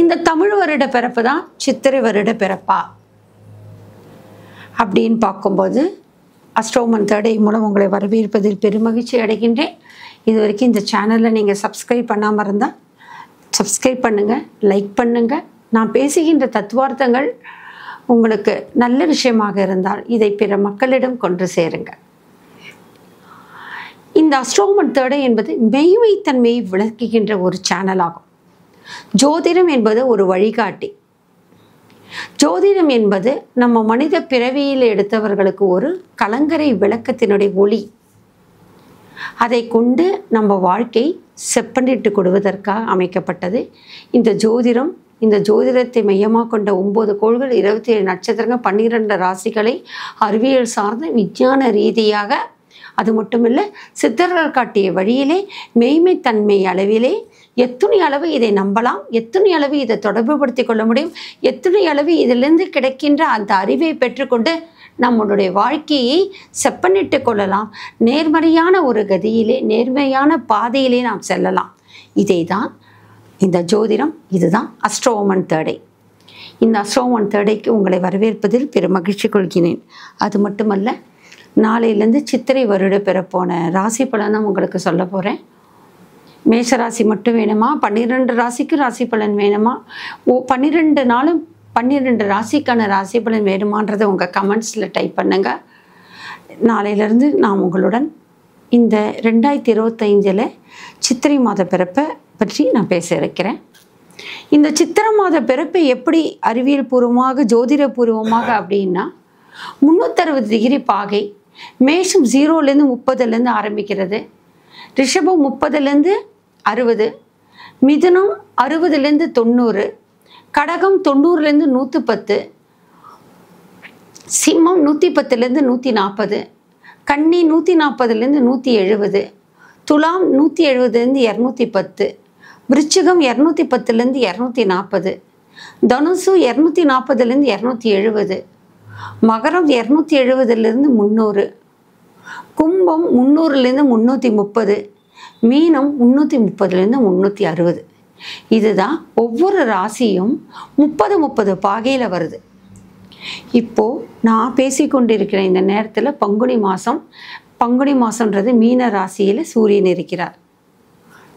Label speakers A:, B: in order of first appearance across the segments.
A: இந்த தமிழ் வருட பிறப்பு தான் சித்திரை வருட பிறப்பா. அப்படின்னு பார்க்கும்போது அஸ்ட்ரோமன் தேடை மூலம் உங்களை வரவேற்பதில் பெருமகிழ்ச்சி அடைகின்றேன். இது வரைக்கும் இந்த சேனலில் நீங்கள் சப்ஸ்கிரைப் பண்ணாமல் இருந்தால் சப்ஸ்கிரைப் பண்ணுங்கள் லைக் பண்ணுங்கள் நான் பேசுகின்ற தத்துவார்த்தங்கள் உங்களுக்கு நல்ல விஷயமாக இருந்தால் இதை பிற மக்களிடம் கொண்டு சேருங்க. இந்த அஸ்ட்ரோமன் தேடை என்பது மெய்மைத்தன்மையை விளக்குகின்ற ஒரு சேனல் ஆகும் ஜோதிடம் என்பது ஒரு வழிகாட்டி. ஜோதிடம் என்பது நம்ம மனித பிறவியில் எடுத்தவர்களுக்கு ஒரு கலங்கரை விளக்கத்தினுடைய ஒளி. அதை கொண்டு நம்ம வாழ்க்கை செப்பனிட்டு கொடுவதற்காக அமைக்கப்பட்டது. இந்த ஜோதிடம் இந்த ஜோதிடத்தை மையமாக கொண்ட ஒம்பது கோள்கள் இருபத்தி ஏழு நட்சத்திரங்கள் பன்னிரெண்டு ராசிகளை அறிவியல் சார்ந்த விஞ்ஞான ரீதியாக அது மட்டுமில்லை சித்தர்கள் காட்டிய வழியிலே மெய்மைத்தன்மை அளவிலே எத்தனை அளவு இதை நம்பலாம்? எத்தனை அளவு இதை தொடர்புபடுத்தி கொள்ள முடியும்? எத்தனை அளவு இதிலிருந்து கிடைக்கின்ற அந்த அறிவை பெற்றுக்கொண்டு நம்மளுடைய வாழ்க்கையை செப்பனிட்டு கொள்ளலாம். நேர்மறையான ஒரு கதியிலே நேர்மையான பாதையிலே நாம் செல்லலாம். இதை தான் இந்த ஜோதிடம் இதுதான் அஸ்ட்ரோமன் தேடை. இந்த அஸ்ட்ரோமன் தேடைக்கு உங்களை வரவேற்பதில் பெரும் மகிழ்ச்சி கொள்கிறேன். அது மட்டுமல்ல நாளையிலேருந்து சித்திரை வருட பெறப்போன ராசி பலனும் உங்களுக்கு சொல்ல போகிறேன் மேஷராசி மட்டும் வேணுமா? பன்னிரெண்டு ராசிக்கு ராசி பலன் வேணுமா? ஓ பன்னிரெண்டு நாளும் பன்னிரெண்டு ராசிக்கான ராசி பலன் வேணுமான்றதை உங்கள் கமெண்ட்ஸில் டைப் பண்ணுங்கள் நாளையிலேருந்து நான் உங்களுடன் இந்த ரெண்டாயிரத்தி இருபத்தஞ்சில் சித்திரை மாத பிறப்பை பற்றி நான் பேச இருக்கிறேன். இந்த சித்திரை மாத பிறப்பை எப்படி அறிவியல் பூர்வமாக ஜோதிட பூர்வமாக அப்படின்னா முந்நூற்றறுபது டிகிரி பாகை மேஷம் ஜீரோலேருந்து முப்பதுலேருந்து ஆரம்பிக்கிறது. ரிஷபம் முப்பதுலேருந்து அறுபது. மிதுனம் அறுபதுலேருந்து தொண்ணூறு. கடகம் தொண்ணூறுலேருந்து நூற்று பத்து சிம்மம் நூற்றி பத்துலேருந்து நூற்றி நாற்பது கன்னி நூற்றி நாற்பதுலேருந்து நூற்றி எழுபது துலாம் நூற்றி எழுபதுலேருந்து இரநூத்தி பத்து விருச்சிகம் இரநூத்தி பத்துலேருந்து இரநூத்தி நாற்பது தனுசு இரநூத்தி நாற்பதுலேருந்து இரநூத்தி எழுபது மகரம் இரநூத்தி எழுபதுலேருந்து முந்நூறு கும்பம் முந்நூறுலேருந்து முந்நூற்றி முப்பது மீனம் முந்நூற்றி முப்பதுலேருந்து முந்நூற்றி அறுபது. இதுதான் ஒவ்வொரு ராசியும் முப்பது முப்பது பாகையில் வருது. இப்போது நான் பேசிக்கொண்டிருக்கிற இந்த நேரத்தில் பங்குனி மாதம் பங்குனி மாதன்றது மீன ராசியில் சூரியன் இருக்கிறார்.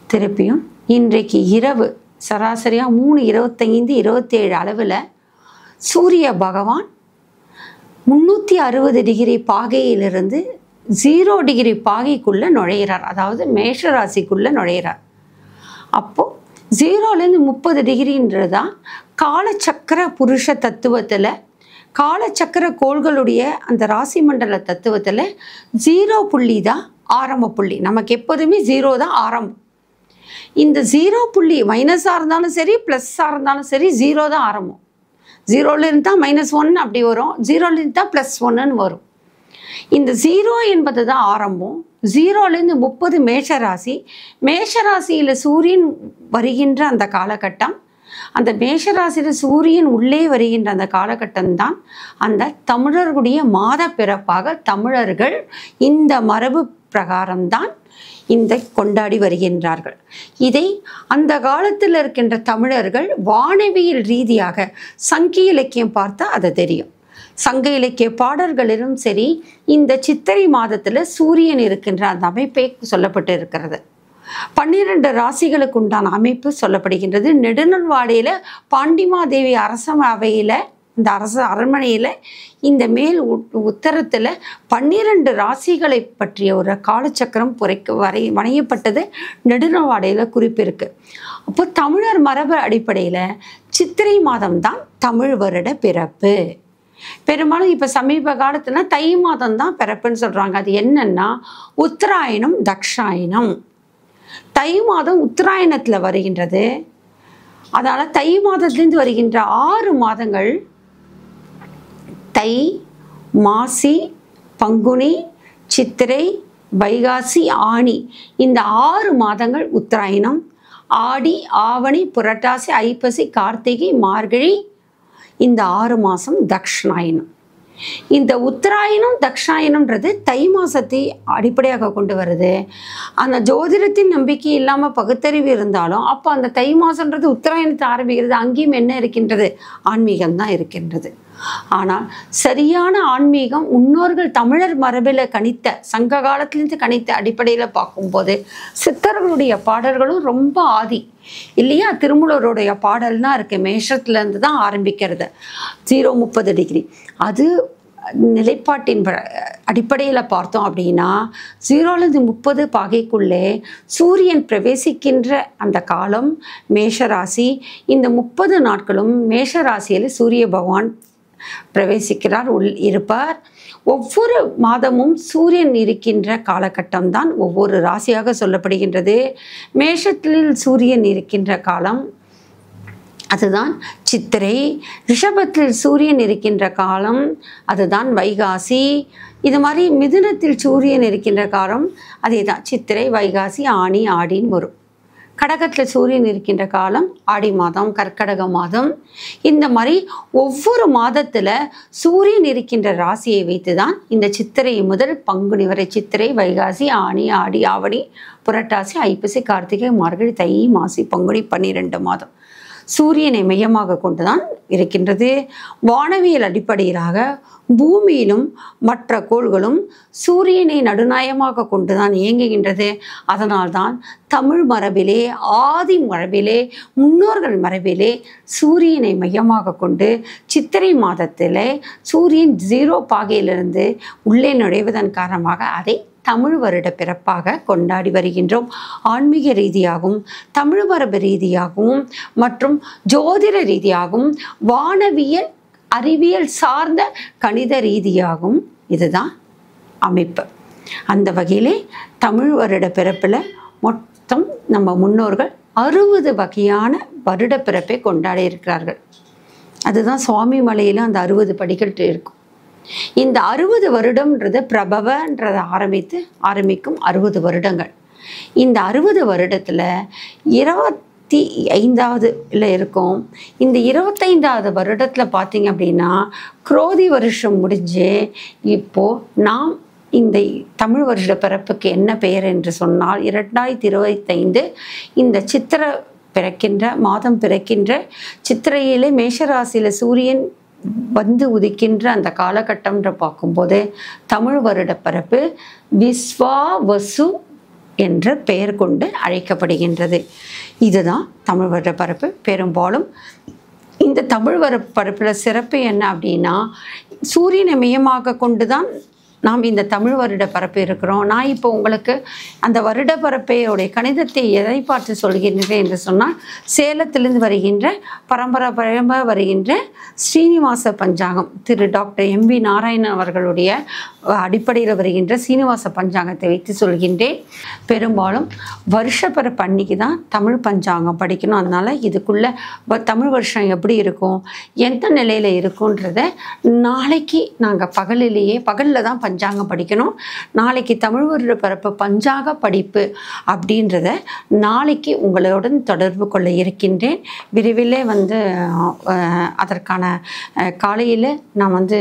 A: திருப்பியும் இன்றைக்கு இரவு சராசரியாக மூணு இருபத்தைந்து இருபத்தேழு அளவில் சூரிய பகவான் முந்நூற்றி அறுபது டிகிரி பாகையிலிருந்து ஜீரோ டிகிரி பாகைக்குள்ளே நுழையிறார். அதாவது மேஷ ராசிக்குள்ளே நுழையிறார். அப்போது ஜீரோலேருந்து முப்பது டிகிரின்றது தான் காலச்சக்கர புருஷ தத்துவத்தில் காலச்சக்கர கோள்களுடைய அந்த ராசி மண்டல தத்துவத்தில் ஜீரோ புள்ளி தான் ஆரம்ப புள்ளி. நமக்கு எப்போதுமே ஜீரோ தான் ஆரம்பம். இந்த ஜீரோ புள்ளி மைனஸாக இருந்தாலும் சரி ப்ளஸ்ஸாக இருந்தாலும் சரி ஜீரோ தான் ஆரம்பம். ஜீரோலேருந்து தான் மைனஸ் ஒன் அப்படி வரும். ஜீரோலேருந்து தான் ப்ளஸ் ஒன்னுன்னு வரும். இந்த ஜீரோ என்பது தான் ஆரம்பம். ஜீரோலேருந்து முப்பது மேஷராசி. மேஷராசியில் சூரியன் வருகின்ற அந்த காலகட்டம். அந்த மேஷராசியில் சூரியன் உள்ளே வருகின்ற அந்த காலகட்டம்தான் அந்த தமிழர்களுடைய மாத பிறப்பாக தமிழர்கள் இந்த மரபு பிரகாரம்தான் இந்த கொண்டாடி வருகின்றார்கள். இதை அந்த காலத்தில் இருக்கின்ற தமிழர்கள் வானவியல் ரீதியாக சங்கி இலக்கியம் பார்த்தா அது தெரியும். சங்க இலக்கிய பாடல்களிலும் சரி இந்த சித்திரை மாதத்தில் சூரியன் இருக்கின்ற அந்த அமைப்பை சொல்லப்பட்டு இருக்கிறது. பன்னிரண்டு ராசிகளுக்கு உண்டான அமைப்பு சொல்லப்படுகின்றது. நெடுநல்வாடையில் பாண்டிமாதேவி அரசவையில் இந்த அரச அரண்மனையில் இந்த மேல் உத்தரத்தில் பன்னிரண்டு ராசிகளை பற்றிய ஒரு காலச்சக்கரம் புரைக்க வரை வணையப்பட்டது நெடுநல்வாடையில் குறிப்பிருக்கு அப்போ தமிழர் மரபு அடிப்படையில் சித்திரை மாதம்தான் தமிழ் வருட பிறப்பு. பெரும்பாலும் இப்போ சமீப காலத்தில் தை மாதம் தான் பிறப்புன்னு சொல்கிறாங்க அது என்னென்னா உத்தராயணம் தக்ஷாயணம். தை மாதம் உத்தராயணத்தில் வருகின்றது. அதனால் தை மாதத்துலேருந்து வருகின்ற ஆறு மாதங்கள் தை மாசி பங்குனி சித்திரை வைகாசி ஆணி. இந்த ஆறு மாதங்கள் உத்தராயணம். ஆடி ஆவணி புரட்டாசி ஐப்பசி கார்த்திகை மார்கழி இந்த ஆறு மாதம் தக்ஷணாயனம். இந்த உத்தராயணம் தக்ஷாயணம்ன்றது தை மாதத்தை அடிப்படையாக கொண்டு வருது. அந்த ஜோதிடத்தின் நம்பிக்கை இல்லாமல் பகுத்தறிவு இருந்தாலும் அப்போ அந்த தை மாசம்ன்றது உத்தராயணத்தை ஆரம்பிக்கிறது அங்கேயும் என்ன இருக்கின்றது? ஆன்மீகம் தான் இருக்கின்றது. ஆனால் சரியான ஆன்மீகம் முன்னோர்கள் தமிழர் மரபில் கணித்த சங்க காலத்திலிருந்து கணித்த அடிப்படையில் பார்க்கும்போது சித்தர்களுடைய பாடல்களும் ரொம்ப ஆதி. இல்லையா? திருமூலருடைய பாடல்னா இருக்கு. மேஷத்துலேருந்து தான் ஆரம்பிக்கிறது. ஜீரோ முப்பது டிகிரி. அது நிலைப்பாட்டின் அடிப்படையில் பார்த்தோம் அப்படின்னா ஜீரோலேருந்து முப்பது பாகைக்குள்ளே சூரியன் பிரவேசிக்கின்ற அந்த காலம் மேஷராசி. இந்த முப்பது நாட்களும் மேஷராசியில் சூரிய பகவான் பிரவேசிக்கிறார் உள் இருப்பார். ஒவ்வொரு மாதமும் சூரியன் இருக்கின்ற காலகட்டம் தான் ஒவ்வொரு ராசியாக சொல்லப்படுகின்றது. மேஷத்தில் சூரியன் இருக்கின்ற காலம் அதுதான் சித்திரை. ரிஷபத்தில் சூரியன் இருக்கின்ற காலம் அதுதான் வைகாசி. இது மாதிரி மிதுனத்தில் சூரியன் இருக்கின்ற காலம் அதே தான் சித்திரை வைகாசி ஆணி ஆடின்னு வரும். கடகத்தில் சூரியன் இருக்கின்ற காலம் ஆடி மாதம் கற்கடக மாதம். இந்த மாதிரி ஒவ்வொரு மாதத்தில் சூரியன் இருக்கின்ற ராசியை வைத்து தான் இந்த சித்திரை முதல் பங்குனி வரை சித்திரை வைகாசி ஆணி ஆடி ஆவடி புரட்டாசி ஐப்பசி கார்த்திகை மார்கழி தை மாசி பங்குனி பன்னிரெண்டு மாதம். சூரியனை மையமாக கொண்டுதான் இருக்கின்றது. வானவியல் அடிப்படையிலாக பூமியிலும் மற்ற கோள்களும் சூரியனை நடுநாயமாக கொண்டுதான் இயங்குகின்றது. அதனால்தான் தமிழ் மரபிலே ஆதி மரபிலே முன்னோர்கள் மரபிலே சூரியனை மையமாக கொண்டு சித்திரை மாதத்திலே சூரியன் ஜீரோ பாகையிலிருந்து உள்ளே நுழைவதன் காரணமாக அதை தமிழ் வருட பிறப்பாக கொண்டாடி வருகின்றோம். ஆன்மீக ரீதியாகவும் தமிழ் மரபு ரீதியாகவும் மற்றும் ஜோதிட ரீதியாகவும் வானவியல் அறிவியல் சார்ந்த கணித ரீதியாகவும் இதுதான் அமைப்பு. அந்த வகையிலே தமிழ் வருட பிறப்பில் மொத்தம் நம்ம முன்னோர்கள் அறுபது வகையான வருட பிறப்பை கொண்டாடி இருக்கிறார்கள். அதுதான் சுவாமி மலையில் அந்த அறுபது படிகள் இருக்கும். இந்த அறுபது வருடம்ன்றது பிரபவன்றதை ஆரம்பித்து ஆரம்பிக்கும் அறுபது வருடங்கள். இந்த அறுபது வருடத்தில் இருபத்தி ஐந்தாவது இருக்கும். இந்த இருபத்தைந்தாவது வருடத்தில் பார்த்தீங்க அப்படின்னா குரோதி வருஷம் முடிஞ்சு இப்போது நாம் இந்த தமிழ் வருட பிறப்புக்கு என்ன பெயர் என்று சொன்னால் இரண்டாயிரத்தி இருபத்தைந்து இந்த சித்திர பிறக்கின்ற மாதம் பிறக்கின்ற சித்திரையிலே மேஷராசியில் சூரியன் வந்து உதிக்கின்ற அந்த காலகட்டம்ன்ற பார்க்கும்போது தமிழ் வருட விஸ்வா வசு என்ற பெயர் கொண்டு அழைக்கப்படுகின்றது. இதுதான் தமிழ் வருட பரப்பு பெரும்பாலும் இந்த தமிழ் வர பரப்பில் சிறப்பு என்ன அப்படின்னா சூரியனை மையமாக கொண்டு தான் நாம் இந்த தமிழ் வருட பரப்பு இருக்கிறோம். நான் இப்போ உங்களுக்கு அந்த வருட பரப்பையுடைய கணிதத்தை எதை பார்த்து சொல்கின்றேன் என்று சொன்னால் சேலத்திலிருந்து வருகின்ற பரம்பரை பரம்பரை வருகின்ற ஸ்ரீனிவாச பஞ்சாங்கம் திரு டாக்டர் எம் வி நாராயணன் அவர்களுடைய அடிப்படையில் வருகின்ற சீனிவாச பஞ்சாங்கத்தை வைத்து சொல்கின்றேன். பெரும்பாலும் வருஷ பிறப்பு அன்னைக்கு தான் தமிழ் பஞ்சாங்கம் படிக்கணும். அதனால் இதுக்குள்ளே வ- தமிழ் வருஷம் எப்படி இருக்கும் எந்த நிலையில் இருக்குன்றத நாளைக்கு நாங்கள் பகலிலேயே பகலில் தான் பஞ்சாங்கம் படிக்கணும். நாளைக்கு தமிழ் வருட பிறப்பு பஞ்சாங்க படிப்பு அப்படின்றத நாளைக்கு உங்களுடன் தொடர்பு கொள்ள இருக்கின்றேன். விரைவிலே வந்து அதற்கான காலையில் நான் வந்து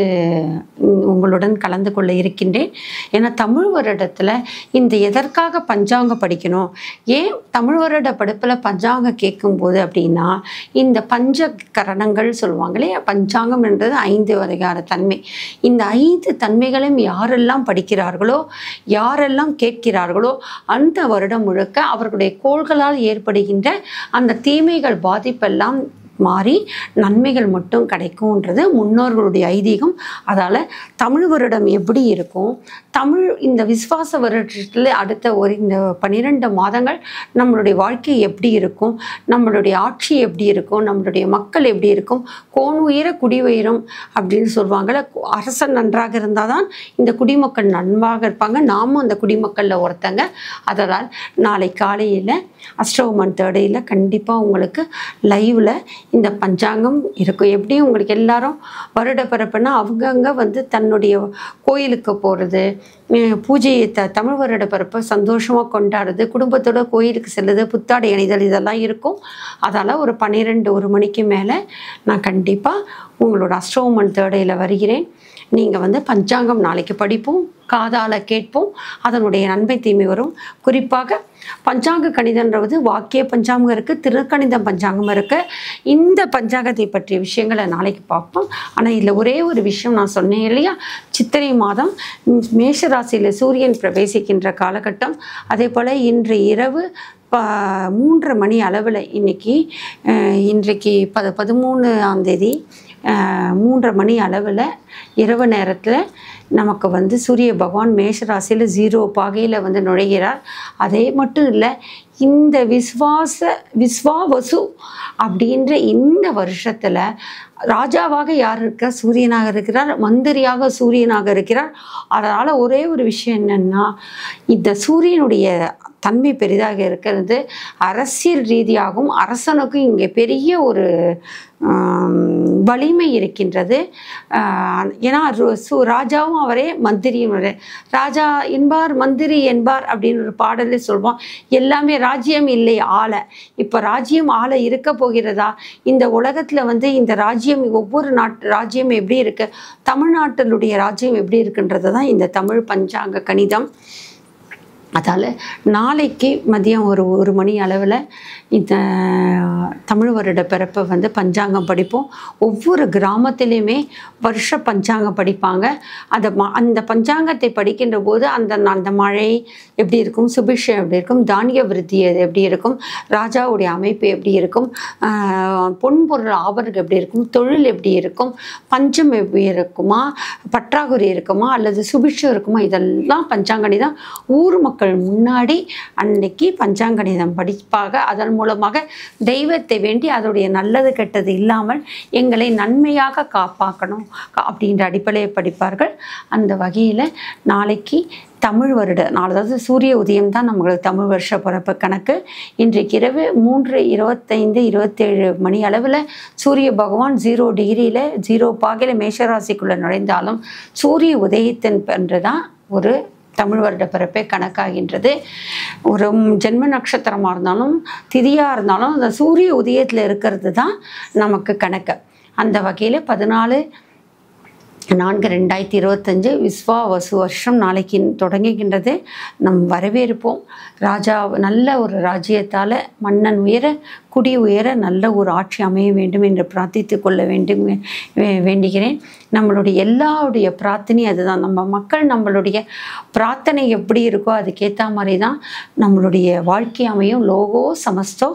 A: உங்களுடன் கலந்து கொள்ள இருக்கின்றேன். ஏன்னா தமிழ் வருடத்தில் இந்த எதற்காக பஞ்சாங்கம் படிக்கணும்? ஏன் தமிழ் வருட படிப்பில் பஞ்சாங்கம் கேட்கும்போது அப்படின்னா இந்த பஞ்ச கரணங்கள் சொல்லுவாங்களே பஞ்சாங்கம் என்றது ஐந்து அதிகார தன்மை. இந்த ஐந்து தன்மைகளையும் யாரெல்லாம் படிக்கிறார்களோ யாரெல்லாம் கேட்கிறார்களோ அந்த வருடம் முழுக்க அவர்களுடைய கோள்களால் ஏற்படுகின்ற அந்த தீமைகள் பாதிப்பெல்லாம் மாறி நன்மைகள் மட்டும் கிடைக்கும்ன்றது முன்னோர்களுடைய ஐதீகம். அதால் தமிழ் வருடம் எப்படி இருக்கும்? தமிழ் இந்த விஸ்வாச வருடத்தில் அடுத்த ஒரு இந்த பன்னிரெண்டு மாதங்கள் நம்மளுடைய வாழ்க்கை எப்படி இருக்கும்? நம்மளுடைய ஆட்சி எப்படி இருக்கும்? நம்மளுடைய மக்கள் எப்படி இருக்கும்? கோன் உயர குடி அப்படின்னு சொல்லுவாங்கள்ல அரசன் நன்றாக இருந்தால் தான் இந்த குடிமக்கள் நன்றாக இருப்பாங்க. நாமும் அந்த குடிமக்களில் ஒருத்தங்க. அதனால் நாளை காலையில் அஸ்ட்ரோமன் தேர்டையில் கண்டிப்பாக உங்களுக்கு லைவில் இந்த பஞ்சாங்கம் இருக்கும். எப்படியும் உங்களுக்கு எல்லாரும் வருட பிறப்புனா அவங்கவுங்க வந்து தன்னுடைய கோயிலுக்கு போகிறது பூஜையை த தமிழ் வருட பிறப்பை சந்தோஷமாக கொண்டாடுறது குடும்பத்தோட கோயிலுக்கு செல்லுது புத்தாடை அணிதல் இதெல்லாம் இருக்கும். அதால் ஒரு பன்னிரெண்டு ஒரு மணிக்கு மேலே நான் கண்டிப்பாக உங்களோட அஷ்டவமன் தேடையில் வருகிறேன். நீங்கள் வந்து பஞ்சாங்கம் நாளைக்கு படிப்போம் காதால் கேட்போம். அதனுடைய நன்மை தீமை வரும். குறிப்பாக பஞ்சாங்க கணிதன்றது வாக்கிய பஞ்சாங்கம் இருக்குது திருக்கணிதம் பஞ்சாங்கம் இருக்குது இந்த பஞ்சாங்கத்தை பற்றிய விஷயங்களை நாளைக்கு பார்ப்போம். ஆனால் இதில் ஒரே ஒரு விஷயம் நான் சொன்னேன் இல்லையா? சித்திரை மாதம் மேஷராசியில் சூரியன் பிரவேசிக்கின்ற காலகட்டம். அதே போல் இன்று இரவு ப மூன்றரை மணி அளவில் இன்னைக்கு இன்றைக்கு ப பதிமூணாம் தேதி மூன்றரை மணி அளவில் இரவு நேரத்தில் நமக்கு வந்து சூரிய பகவான் மேஷராசியில் ஜீரோ பாகையில் வந்து நுழைகிறார். அதே மட்டும் இல்லை இந்த விஸ்வாச விஸ்வாவசு அப்படின்ற இந்த வருஷத்தில் ராஜாவாக யார் இருக்கிறார் சூரியனாக இருக்கிறார். மந்திரியாக சூரியனாக இருக்கிறார். அதனால் ஒரே ஒரு விஷயம் என்னன்னா இந்த சூரியனுடைய தன்மை பெரிதாக இருக்கிறது. அரசியல் ரீதியாகவும் அரசனுக்கும் இங்கே பெரிய ஒரு வலிமை இருக்கின்றது. ஏன்னா சு ராஜாவும் அவரே மந்திரியும் ராஜா என்பார் மந்திரி என்பார் அப்படின்னு ஒரு பாடலே சொல்வோம் எல்லாமே ராஜ்யம் இல்லை ஆள. இப்போ ராஜ்யம் ஆளை இருக்க போகிறதா? இந்த உலகத்தில் வந்து இந்த ராஜ்யம் ஒவ்வொரு நாட்டு ராஜ்யம் எப்படி இருக்குது தமிழ்நாட்டினுடைய ராஜ்யம் எப்படி இருக்குன்றது தான் இந்த தமிழ் பஞ்சாங்க கணிதம். அதால் நாளைக்கு மதியம் ஒரு ஒரு மணி அளவில் இந்த தமிழ் வருட பிறப்பை வந்து பஞ்சாங்கம் படிப்போம். ஒவ்வொரு கிராமத்திலையுமே வருஷ பஞ்சாங்கம் படிப்பாங்க. அந்த ம அந்த பஞ்சாங்கத்தை படிக்கின்ற போது அந்த அந்த மழை எப்படி இருக்கும் சுபிஷம் எப்படி இருக்கும் தானிய விருத்தி அது எப்படி இருக்கும் ராஜாவுடைய அமைப்பு எப்படி இருக்கும் பொன்பொருள் ஆபரணம் எப்படி இருக்கும் தொழில் எப்படி இருக்கும் பஞ்சம் எப்படி இருக்குமா பற்றாக்குறை இருக்குமா அல்லது சுபிஷம் இருக்குமா இதெல்லாம் பஞ்சாங்கணிதம் ஊர் மக்கள் முன்னாடி அன்னைக்கு பஞ்சாங்கணிதம் படிப்பாக அதன் மூலமாக தெய்வத்தை வேண்டி அதோடைய நல்லது கெட்டது இல்லாமல் எங்களை நன்மையாக காப்பாக்கணும் அப்படின்ற அடிப்படையை படிப்பார்கள். அந்த வகையில் நாளைக்கு தமிழ் வருட நாலு அதாவது சூரிய உதயம் தான் நம்மளுக்கு தமிழ் வருஷ பிறப்பு கணக்கு. இன்றைக்கு இரவு மூன்று இருபத்தைந்து இருபத்தேழு மணி அளவில் சூரிய பகவான் ஜீரோ டிகிரியில் ஜீரோ பாகையில் மேஷராசிக்குள்ளே நுழைந்தாலும் சூரிய உதயத்தின் என்று தான் ஒரு தமிழ் வருட பிறப்பே கணக்காகின்றது. ஒரு ஜென்ம நட்சத்திரமாக இருந்தாலும் திதியாக இருந்தாலும் அந்த சூரிய உதயத்தில் இருக்கிறது தான் நமக்கு கணக்கு. அந்த வகையில் பதினாலு நான்கு ரெண்டாயிரத்தி இருபத்தஞ்சு விஸ்வாவசு வருஷம் நாளைக்கு தொடங்குகின்றது. நம் வரவேற்போம். ராஜா நல்ல ஒரு ராஜ்யத்தால் மன்னன் உயர குடி உயர நல்ல ஒரு ஆட்சி அமைய வேண்டும் என்று பிரார்த்தித்து கொள்ள வேண்டும் வேண்டுகிறேன். நம்மளுடைய எல்லாருடைய பிரார்த்தனை அதுதான். நம்ம மக்கள் நம்மளுடைய பிரார்த்தனை எப்படி இருக்கோ அதுக்கேற்ற மாதிரி தான் நம்மளுடைய வாழ்க்கை அமையும். லோகோ சமஸ்தோ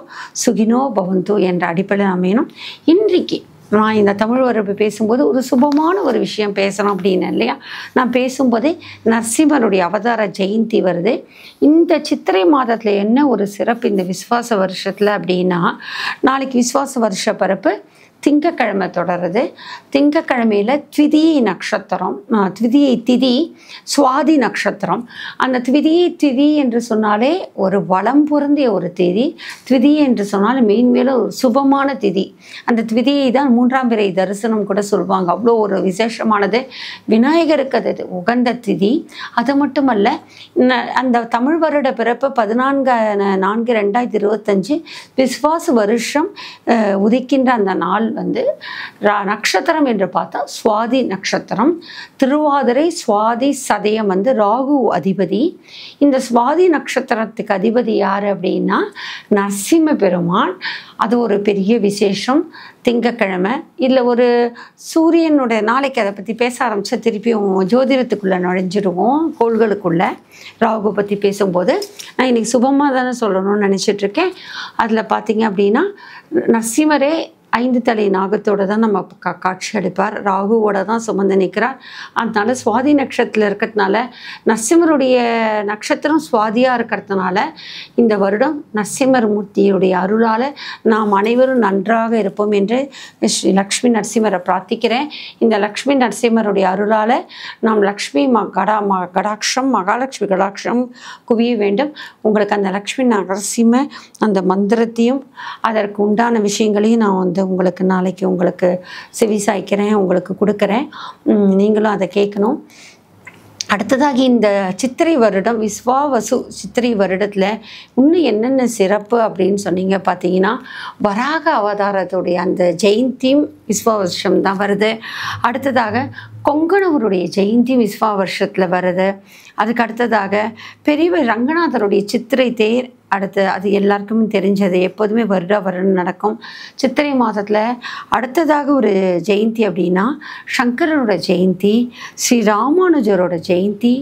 A: சுகினோ பவந்தோ என்ற அடிப்படையில் அமையணும். இன்றைக்கு நான் இந்த தமிழ் வரப்பு பேசும்போது ஒரு சுபமான ஒரு விஷயம் பேசணும் அப்படின்னு இல்லையா? நான் பேசும்போதே நரசிம்மனுடைய அவதார ஜெயந்தி வருது. இந்த சித்திரை மாதத்தில் என்ன ஒரு சிறப்பு இந்த விஸ்வாச வருஷத்தில் அப்படின்னா நாளைக்கு விஸ்வாச வருஷ பரப்பு திங்கக்கிழமை தொடருது. திங்கக்கிழமையில் த்விதியை நட்சத்திரம் த்விதியை திதி சுவாதி நட்சத்திரம். அந்த த்விதியை திதி என்று சொன்னாலே ஒரு வளம் பொருந்திய ஒரு திதி. த்விதி என்று சொன்னால் மெயின்மேலும் ஒரு சுபமான திதி. அந்த த்விதியை தான் மூன்றாம் பிறை தரிசனம் கூட சொல்லுவாங்க அவ்வளோ ஒரு விசேஷமானது. விநாயகருக்கு அது உகந்த திதி. அது மட்டுமல்ல அந்த தமிழ் வருட பிறப்பு பதினான்கு ந- நான்கு ரெண்டாயிரத்தி இருபத்தஞ்சு விஸ்வாச வருஷம் உதிக்கின்ற அந்த நாள் வந்து ரா- நட்சத்திரம் என்று பார்த்தா சுவாதி நட்சத்திரம் திருவாதிரை சுவாதி சதயம் வந்து ராகு அதிபதி. இந்த சுவாதி நட்சத்திரத்துக்கு அதிபதி யார் அப்படின்னா நரசிம்ம பெருமான் அது ஒரு பெரிய விசேஷம். திங்கக்கிழமை. இல்லை ஒரு சூரியனுடைய நாளைக்கு அதை பற்றி பேச ஆரம்பித்தா திருப்பியும் ஜோதிடத்துக்குள்ளே நுழைஞ்சிடுவோம் கோள்களுக்குள்ளே ராகு பற்றி பேசும்போது. நான் இன்றைக்கி சுபமாக தானே சொல்லணும்னு நினச்சிட்ருக்கேன் அதில் பார்த்தீங்க அப்படின்னா நரசிம்மரே ஐந்து தலை நாகத்தோட தான் நம்ம கா காட்சி அளிப்பார். ராகுவோட தான் சுமந்து நிற்கிறார் அதனால சுவாதி நட்சத்திரத்தில் இருக்கிறதுனால நரசிம்மருடைய நட்சத்திரம் சுவாதியாக இருக்கிறதுனால இந்த வருடம் நரசிம்மர் மூர்த்தியுடைய அருளால் நாம் அனைவரும் நன்றாக இருப்போம் என்று ஸ்ரீ லக்ஷ்மி நரசிம்மரை பிரார்த்திக்கிறேன். இந்த லக்ஷ்மி நரசிம்மருடைய அருளால் நாம் லக்ஷ்மி ம கடா ம கடாட்சம் மகாலட்சுமி கடாட்சம் குவிய வேண்டும். உங்களுக்கு அந்த லக்ஷ்மி நரசிம்ம அந்த மந்திரத்தையும் அதற்கு உண்டான விஷயங்களையும் நான் வந்து உங்களுக்கு நாளைக்கு உங்களுக்கு செவி சாய்க்கிறேன் உங்களுக்கு கொடுக்குறேன். நீங்களும் அதை கேட்கணும். அடுத்ததாக இந்த சித்திரை வருடம் விஸ்வாவசு சித்திரை வருடத்தில் இன்னும் என்னென்ன சிறப்பு அப்படின்னு சொன்னீங்க பார்த்தீங்கன்னா வராக அவதாரத்துடைய அந்த ஜெயந்தியும் விஸ்வாவர்ஷம் தான் வருது. அடுத்ததாக கொங்கணவருடைய ஜெயந்தி விஸ்வா வருஷத்தில் வருது. அதுக்கு அடுத்ததாக பெரியவர் ரங்கநாதருடைய சித்திரை தேர் அடுத்து அது எல்லாருக்குமே தெரிஞ்சது எப்போதுமே வருடா வருடம் நடக்கும். சித்திரை மாதத்தில் அடுத்ததாக ஒரு ஜெயந்தி அப்படின்னா சங்கரனோட ஜெயந்தி ஸ்ரீ ராமானுஜரோட ஜெயந்தி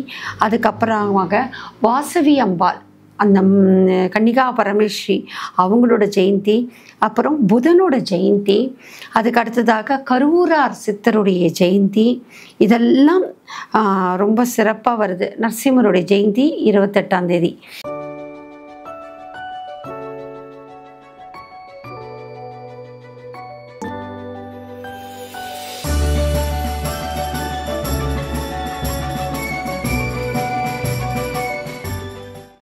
A: அதுக்கப்புறமாக வாசவி அம்பாள் அந்த கன்னிகா பரமேஸ்வரி அவங்களோட ஜெயந்தி அப்புறம் புதனோட ஜெயந்தி அதுக்கு அடுத்ததாக கருவூரார் சித்தருடைய ஜெயந்தி இதெல்லாம் ரொம்ப சிறப்பாக வருது. நரசிம்மருடைய ஜெயந்தி இருபத்தெட்டாம் தேதி.